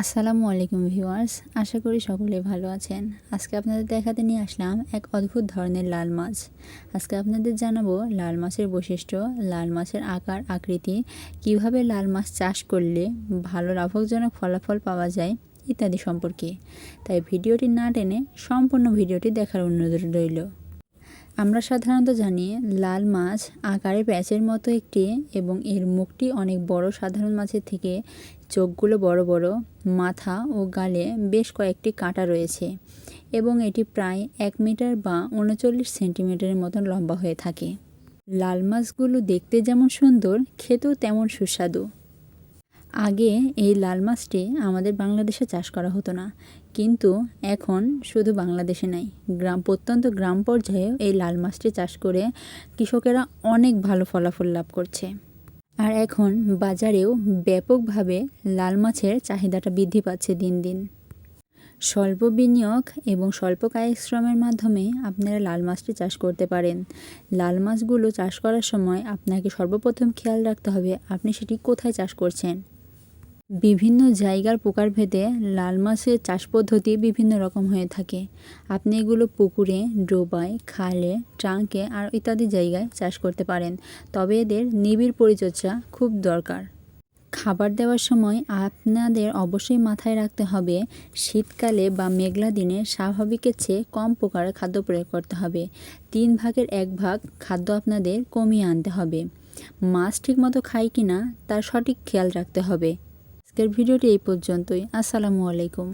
আসসালামু আলাইকুম ভিউয়ার্স, আশা করি সকলে ভালো আছেন। আজকে আপনাদের দেখাতে নিয়ে আসলাম এক অদ্ভুত ধরনের লাল মাছ। আজকে আপনাদের জানাব লাল মাছের বৈশিষ্ট্য, লাল মাছের আকার, আকৃতি, কীভাবে লাল মাছ চাষ করলে ভালো লাভজনক ফলাফল পাওয়া যায় ইত্যাদি সম্পর্কে। তাই ভিডিওটি না টেনে সম্পূর্ণ ভিডিওটি দেখার অনুরোধ রইল। আমরা সাধারণত জানি লাল মাছ আকারে প্যাচের মতো একটি এবং এর মুখটি অনেক বড় সাধারণ মাছের থেকে চোখগুলো বড় বড়, মাথা ও গালে বেশ কয়েকটি কাঁটা রয়েছে এবং এটি প্রায় এক মিটার বা উনচল্লিশ সেন্টিমিটারের মতন লম্বা হয়ে থাকে। লাল মাছগুলো দেখতে যেমন সুন্দর, খেতেও তেমন সুস্বাদু। আগে এই লাল মাছটি আমাদের বাংলাদেশে চাষ করা হতো না। কিন্তু এখন শুধু বাংলাদেশে নাই, গ্রাম, প্রত্যন্ত গ্রাম পর্যায়ে এই লাল মাছটি চাষ করে কৃষকেরা অনেক ভালো ফলাফল লাভ করছে। আর এখন বাজারেও ব্যাপকভাবে লাল মাছের চাহিদাটা বৃদ্ধি পাচ্ছে দিন দিন। স্বল্প বিনিয়োগ এবং স্বল্প কায়শ্রমের মাধ্যমে আপনারা লাল মাছটি চাষ করতে পারেন। লাল মাছগুলো চাষ করার সময় আপনাকে সর্বপ্রথম খেয়াল রাখতে হবে আপনি সেটি কোথায় চাষ করছেন। বিভিন্ন জায়গার প্রকারভেদে লাল মাছের চাষ পদ্ধতি বিভিন্ন রকম হয়ে থাকে। আপনি এগুলো পুকুরে, ডোবায়, খালে, ট্রাঙ্কে আর ইত্যাদি জায়গায় চাষ করতে পারেন। তবে এদের নিবিড় পরিচর্যা খুব দরকার। খাবার দেওয়ার সময় আপনাদের অবশ্যই মাথায় রাখতে হবে, শীতকালে বা মেঘলা দিনে স্বাভাবিকের চেয়ে কম প্রকার খাদ্য প্রয়োগ করতে হবে। তিন ভাগের এক ভাগ খাদ্য আপনাদের কমিয়ে আনতে হবে। মাছ ঠিকমতো খায় কি না তার সঠিক খেয়াল রাখতে হবে। আজকের ভিডিওটি এই পর্যন্তই। আসসালামু আলাইকুম।